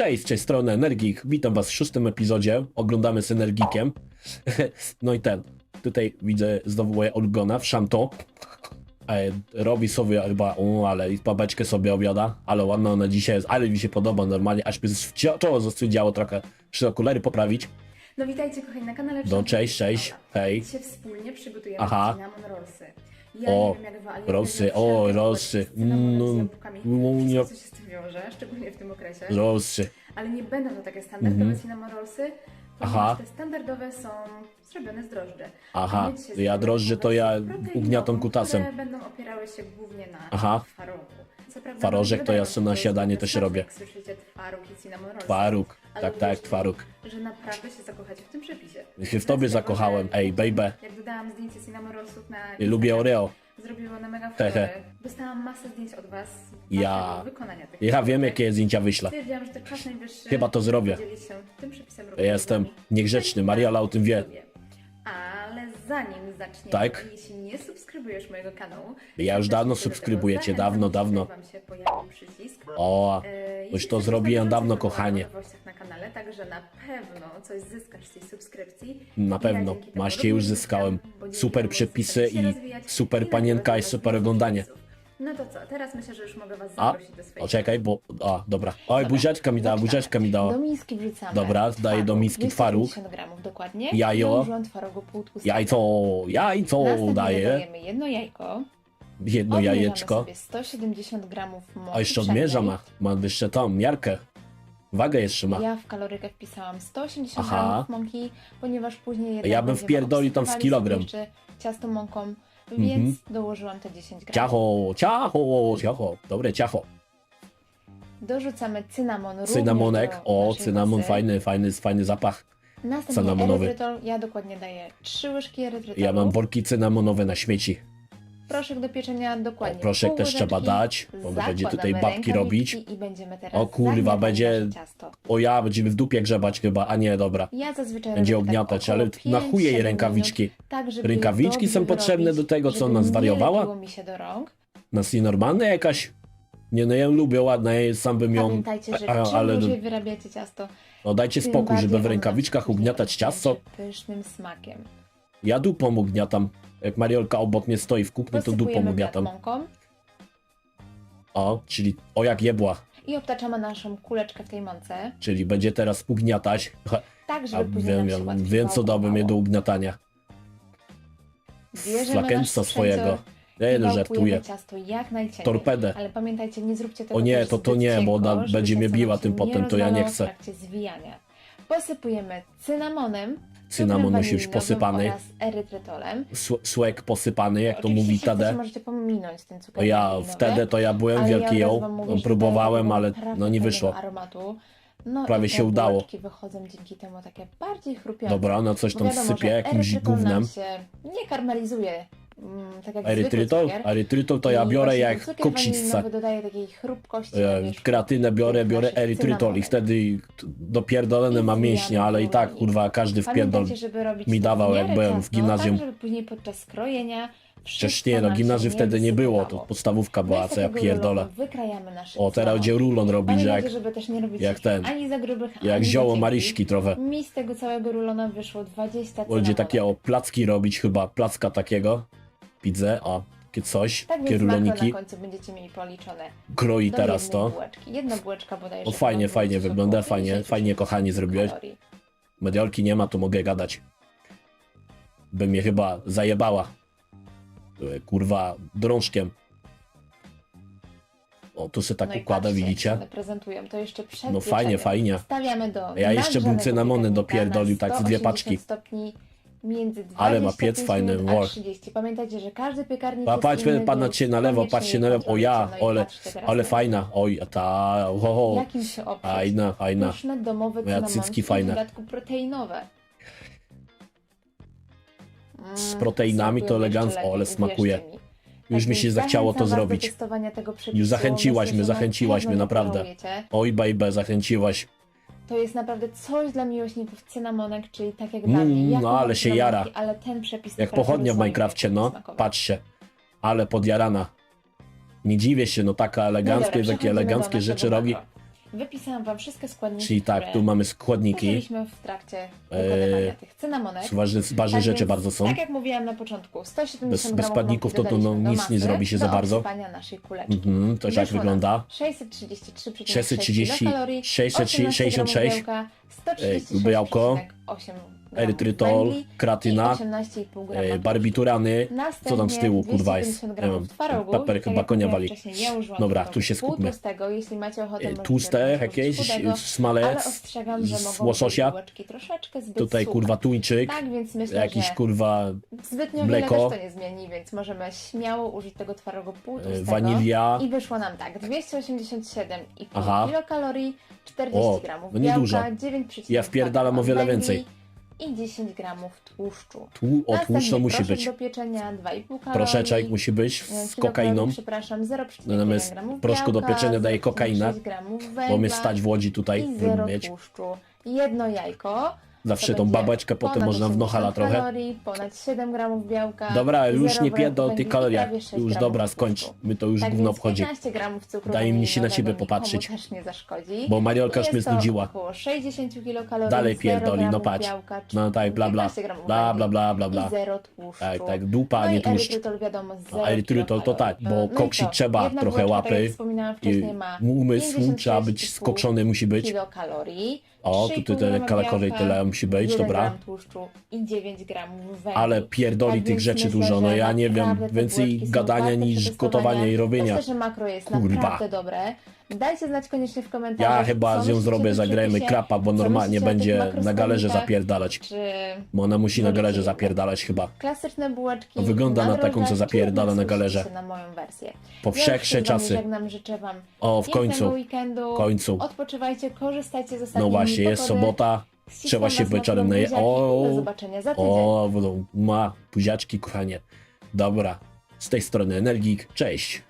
Cześć, z tej strony Energik. Witam was w szóstym epizodzie. Oglądamy z Energikiem. No i ten. Tutaj widzę znowu moje Olgona w szamto. E, robi sobie chyba, o, ale i babeczkę sobie obiada. Ale ładna ona dzisiaj jest, ale mi się podoba normalnie. Aż wci- czoło zastudziało trochę. Muszę okulary poprawić. No witajcie kochani na kanale No cześć, cześć. Hej. Dzisiaj wspólnie przygotujemy Aha. cinnamon rollsy. Ja O, nie wiem jak wy, ale ja lubię o, cynamonem, No, no, co się z tym wiąże, szczególnie w tym okresie. Rosy. Ale nie będą to takie standardowe Mhm. cinnamon rollsy, Aha. te standardowe są zrobione z drożdży. Aha, ja drożdże to ja ugniatam kutasem. Które będą opierały się głównie na Aha. twarogu. Twarożek to ja na jest też robię. słyszycie twaróg i cinnamon rollsy. Twaruk. Ale Tak, tak, uwierzcie mi, twaruk. że naprawdę się zakochacie w tym przepisie. Ja się w tobie Dlatego, zakochałem. że Ej, baby. Jak dodałam zdjęcie cinnamon rollsów na Lubię Oreo. Zrobiło one mega Hehe. furorę. Dostałam masę zdjęć od was. Ja- waszego wykonania tych Ja wiem, jakie zdjęcia wyślę. Stwierdziłam, że to czas najwyższy. Chyba to zrobię. podzielić się tym przepisem Ja również jestem wami. niegrzeczny, Mariala o tym wie. Lubię. Zanim zaczniemy, Tak? jeśli nie subskrybujesz mojego kanału, Ja już dawno subskrybuję cię, dawno, dawno. Wam się pojawił przycisk. O, E, to chcesz zrobiłem dawno, kochanie. o nowościach na kanale, także na pewno coś zyskasz z tej subskrypcji. Na I pewno. ja dzięki temu Maście już również zyskałem. zyskam, bo dzięki Super temu przepisy się i rozwijać super i panienka i super oglądanie. No to co, teraz myślę, że już mogę was A, zaprosić do swojej o czekaj, bo... A, dobra. Oj, Dobra, buziaczka mi dała, buziaczka mi dała. Do miski wrzucamy. Dobra, daję do miski twaróg. 250 gramów dokładnie. Jajo. Dołożyłam twarogu pół. Jajco, jajco Następnie daję. dodajemy jedno jajko. Jedno Odmierzamy jajeczko. sobie 170 gramów mąki A jeszcze pszennej. odmierza ma. Ma jeszcze tą miarkę. Wagę jeszcze ma. Ja w kalorykę wpisałam 180 Aha. gramów mąki, ponieważ później jednak Ja bym będziemy wpierdolił tam z obsypywali kilogram. jeszcze ciasto mąką, więc Mhm. dołożyłam te 10 gramów. Ciacho, ciacho, ciacho. Dobre ciacho. Dorzucamy cynamon również Cynamonek. do O, naszej cynamon, masy. fajny, fajny, fajny zapach. Następnie cynamonowy. erytrytol. Ja dokładnie daję 3 łyżki erytrytolu. Ja mam worki cynamonowe na śmieci. Proszek do pieczenia O, dokładnie proszek pół też trzeba dać, bo będzie tutaj babki robić. I będziemy teraz O kurwa, będzie- ciasto. O ja, będziemy w dupie grzebać chyba, a nie, dobra. Ja zazwyczaj Będzie robię tak ale na 5-7 chuje jej rękawiczki. Tak, żeby Rękawiczki są potrzebne wyrobić, do tego, co ona zwariowała? mi się do rąk. Nas nienormalna jakaś? Nie no, ja ją lubię, ładna, ja sam bym ją... Pamiętajcie, że a- ale dłużej wyrabiacie ciasto, no dajcie spokój, żeby w rękawiczkach ugniatać ciasto. pysznym smakiem. Ja dupą ugniatam. Jak Mariolka obok mnie stoi w kuchni, to dupą Posypujemy ugniatam. O, czyli o jak jebła. i obtaczamy naszą kuleczkę w tej mące, Czyli będzie teraz ugniatać. tak A żeby później wiem, nam się wiem, łatwiej wiem co dałbym je do ugniatania. Bierzemy nasz sprzęcior swojego. Nie i wałkujemy żartuję. ciasto jak najcieniej. Torpedę. Ale pamiętajcie, nie zróbcie tego O nie, też to to zbyt nie, bo cienko, ona żeby będzie mnie ciasto biła się tym potem, to ja nie rozwalało chcę. W trakcie zwijania. Posypujemy cynamonem, Cynamon musi być posypany. oraz erytrytolem. Sł- Słek posypany, jak to Oczywiście, mówi chcecie, Tade. możecie pominąć ten cukier ja wtedy to ja byłem ale wielki ja od razu ją, wam mówię, że próbowałem, daje ale no nie wyszło. Aromatu. No Prawie i te się udało. bułeczki wychodzą dzięki temu takie bardziej chrupiące. Dobra, ona coś Bo tam wiadomo, sypie że jakimś erytrytol gównem. nam się nie karmelizuje, mm, tak jak Erytrytol? zwykły cukier. To ja I biorę właśnie jak cukier wanilinowy dodaje takiej chrupkości E, Kreatynę biorę, biorę naszych erytrytol i cynamonek. wtedy dopierdolone I ma mięśnie, ale i tak powoli. kurwa każdy wpierdol. Pamiętajcie, żeby robić mi to dawał, jak miarę byłem w gimnazjum. Tak, żeby później podczas skrojenia Przecież wszystko nie, no nam gimnazjum wtedy nie było, to wysypało. podstawówka była, co ja takiego pierdolę. Wykrajamy nasze O, teraz będzie rulon robić, jak, żeby też nie robić jak ich ten, ani za grubych, jak za zioło cienkich. Maryśki trochę. Mi z tego całego rulona wyszło 20 Będzie cynamonek. takie o placki robić chyba, placka takiego. Widzę, o, takie coś, Tak ruloniki. na końcu będziecie mieli policzone. Kroi do teraz jednej to. Bułeczki. Jedna bułeczka bodajże. O, fajnie, fajnie wygląda, fajnie, 50 fajnie, kochani, zrobiłeś. kalorii. Mediolki nie ma, to mogę gadać. By mnie chyba zajebała. E, Kurwa, drążkiem. O, tu się tak No i układa, patrzcie, jak widzicie? one prezentują. To jeszcze przed No fajnie, fajnie. Stawiamy do Ja jeszcze bym cynamony piekarnika dopierdolił, tak z dwie 180 paczki. stopni między 20 Ale ma piec fajny, minut a wow. 30. Pamiętajcie, że każdy piekarnik Pa, jest patrz, inny, patrzcie więc na lewo, koniecznie patrzcie na lewo. O ja, kontrolujcie. No i ale, patrzcie teraz ale na- fajna. Oj, a ta, ho, ho. Jakim się oprzeć? Fajna, fajna. Pyszne, domowe Moja cycki fajne. w dodatku proteinowe. Mm, Z proteinami to smakują elegancko, ale smakuje. mi. Już mi się zachciało to zachęcam was zrobić. Do testowania tego przepisu. Już zachęciłaś Myślę, mnie, że na zachęciłaś pewno mnie, nie naprawdę. pożałujecie. Oj, baby, zachęciłaś. To jest naprawdę coś dla miłośników cynamonek, czyli tak jak Mm, dla mnie. Ja no, kocham ale się cynamonki, jara. Ale ten przepis Jak naprawdę pochodnia w Minecrafcie, no. smakowe. Patrzcie. Ale podjarana. Nie dziwię się, no taka No dobra, takie przechodzimy do eleganckie naszego rzeczy robi. makro. Wypisałam Wam wszystkie składniki, Czyli tak, które tu mamy składniki. użyliśmy w trakcie wykonywania Eee, tych cynamonek. Ważne, ważne Tak rzeczy więc, bardzo są. Tak jak mówiłam na początku, 170 Bez- bez gramów składników mąki to to, no, dodaliśmy do nic nie masy zrobi się do za bardzo. obsypania naszej kuleczki. Mhm, to tak Wyszło nam wygląda. 633,6 630, kilokalorii, 666, 18 gramów białka, e, białko, 136,8 Erytrytol, węgli kratyna, i 18,5 grama e, barbiturany. Co tam z tyłu, Następnie kurwa, jest? 250 Nie wiem, twarogu. Tak konia wali. ja Dobra, tu się skupmy. jeśli macie ochotę, E, Tłuste jakieś, chudego, ale smalec, z łososia. Tutaj kurwa tuńczyk, Tak, więc myślę, jakiś że kurwa zbytnio mleko. to nie zmieni, więc możemy śmiało użyć tego twarogu e, półtłustego. wanilia. I wyszło nam tak, 287,5 Aha. kilokalorii, 40 O, gramów no nie białka, dużo. 9,2 Ja wpierdalam o wiele więcej. I 10 gramów tłuszczu. Tłu, o tłuszcz to musi być. do pieczenia 2,5 kalorii. Proszeczek musi być e, z kilokalorii, kokainą. Przepraszam, 0,1 Natomiast proszku do pieczenia daje 0,6 kokaina, Bo mnie stać w Łodzi tutaj, i żeby 0 mieć. tłuszczu. Jedno jajko. Zawsze tą babeczkę potem można w 80 nochala trochę. Kalorii, ponad 7 gramów białka. Dobra, już zero nie pierdol o tych kaloriach. prawie 6 Już gramów dobra, skończ. My to już Tak gówno więc obchodzi. 15 gramów cukru Daj mi się na ciebie nikomu popatrzeć. też nie zaszkodzi. Bo Mariolka już Jest mnie to znudziła. około 60 kilokalorii, Dalej 0 pierdoli, no gramów patrz. Białka, No tak, bla bla. 15 gramów Bla bla bla bla bla. I 0 tłuszczu. Tak, tak, dupa, no nie i tłuszcz. erytrytol wiadomo, No, 0 erytrytol to tak, bo No i koksić co? trzeba Jedna trochę bułeczka, Tak łapy. jak wspominałam I wcześniej, ma umysł trzeba być 56,5 skokszony, musi być. kilokalorii. O, 3,5 tutaj tyle białka, tyle musi być, 1 dobra. tłuszczu i 9 gramów węgli. Ale pierdoli tych rzeczy dużo, no ja nie wiem, więcej gadania niż gotowania i robienia. Myślę, że makro jest Kurwa. naprawdę dobre. Dajcie znać koniecznie w komentarzach. Ja chyba z nią zrobię, zagrajmy krapa, bo normalnie będzie na galerze zapierdalać. Bo ona musi na galerze zapierdalać chyba. klasyczne bułeczki No wygląda na taką, co zapierdala na galerze. na moją wersję. Po Ja już wszechsze się z wami czasy. O, w końcu, w końcu. Odpoczywajcie, korzystajcie z No ostatnich właśnie, jest sobota. Trzeba się wieczorem w naje- buziaki O, Do zobaczenia za tydzień. O, ma buziaczki, kochanie. Dobra, z tej strony Energik, cześć.